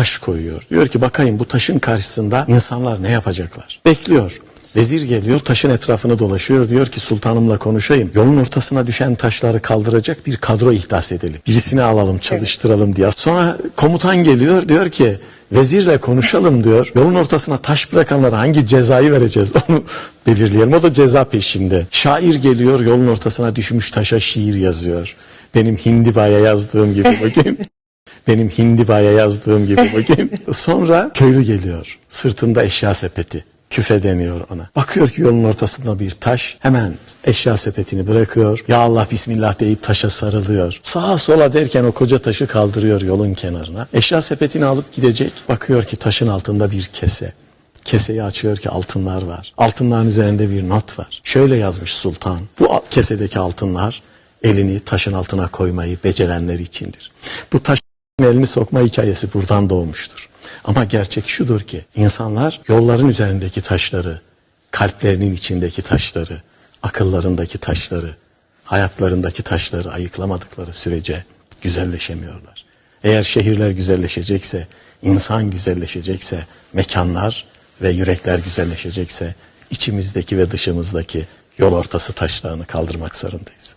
taş koyuyor. Diyor ki bakayım bu taşın karşısında insanlar ne yapacaklar? Bekliyor. Vezir geliyor taşın etrafını dolaşıyor diyor ki sultanımla konuşayım. Yolun ortasına düşen taşları kaldıracak bir kadro ihdas edelim. Birisini alalım çalıştıralım diye. Sonra komutan geliyor diyor ki vezirle konuşalım diyor. Yolun ortasına taş bırakanlara hangi cezayı vereceğiz onu belirleyelim. O da ceza peşinde. Şair geliyor yolun ortasına düşmüş taşa şiir yazıyor. Benim hindibaya yazdığım gibi bugün. Benim hindibaya yazdığım gibi bugün. Sonra köylü geliyor. Sırtında eşya sepeti. Küfe deniyor ona. Bakıyor ki yolun ortasında bir taş. Hemen eşya sepetini bırakıyor. Ya Allah bismillah deyip taşa sarılıyor. Sağa sola derken o koca taşı kaldırıyor yolun kenarına. Eşya sepetini alıp gidecek. Bakıyor ki taşın altında bir kese. Keseyi açıyor ki altınlar var. Altınların üzerinde bir not var. Şöyle yazmış sultan. Bu kesedeki altınlar elini taşın altına koymayı becerenler içindir. Bu taş elini sokma hikayesi buradan doğmuştur. Ama gerçek şudur ki insanlar yolların üzerindeki taşları, kalplerinin içindeki taşları, akıllarındaki taşları, hayatlarındaki taşları ayıklamadıkları sürece güzelleşemiyorlar. Eğer şehirler güzelleşecekse, insan güzelleşecekse, mekanlar ve yürekler güzelleşecekse, içimizdeki ve dışımızdaki yol ortası taşlarını kaldırmak zorundayız.